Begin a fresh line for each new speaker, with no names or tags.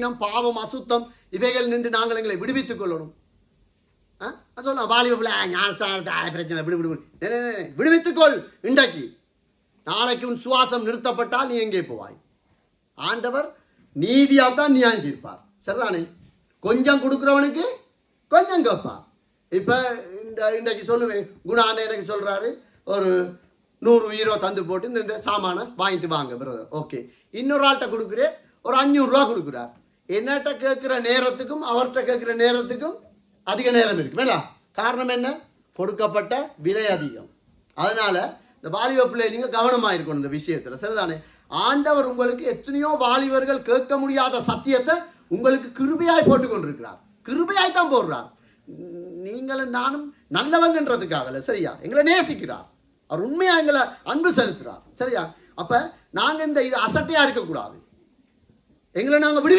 பலவீனம் பாவம் அசுத்தம் இவைகள் நின்று நாங்கள் எங்களை விடுவித்துக் கொள்ளணும். ஆ? சொல்லலாம் வாலிப பிள்ளை பிரச்சனை விடு விடு விடுவித்துக்கொள் இன்றைக்கு. நாளைக்கு உன் சுவாசம் நிறுத்தப்பட்டால் நீ எங்கே போவாய்? ஆண்டவர் நீதியாக தான் நியாயம் தீர்ப்பார் சரிதானே? கொஞ்சம் கொடுக்குறவனுக்கு கொஞ்சம் கேட்பார். இப்போ இந்த இன்றைக்கு சொல்லுவேன் குணாண்ட எனக்கு சொல்கிறாரு ஒரு நூறு ஹீரோ தந்து போட்டு இந்த இந்த சாமானை வாங்கிட்டு வாங்க பிரதர் ஓகே இன்னொரு ஆள்கிட்ட கொடுக்குறேன் ஒரு அஞ்சூறுரூவா கொடுக்குறார். என்னட்ட கேட்குற நேரத்துக்கும் அவர்கிட்ட கேட்குற நேரத்துக்கும் அதிக நேரம் இருக்கு. வேணா? காரணம் என்ன? கொடுக்கப்பட்ட விலை அதிகம். அதனால இந்த வாலிப பிள்ளை நீங்கள் கவனமாக இருக்கணும் இந்த விஷயத்தில். சரிதானே? ஆண்டவர் உங்களுக்கு எத்தனையோ வாலிபர்கள் கேட்க முடியாத சத்தியத்தை உங்களுக்கு கிருபையாய் போட்டு கொண்டிருக்கிறார் கிருபையாய் தான் போடுறார். நீங்களும் நானும் நல்லவங்கன்றதுக்காகல சரியா? எங்களை நேசிக்கிறார். அவர் உண்மையா எங்களை அன்பு செலுத்துகிறார் சரியா? அப்ப நாங்க இந்த இது அசட்டையா இருக்கக்கூடாது. எங்களை நாங்க விடுவி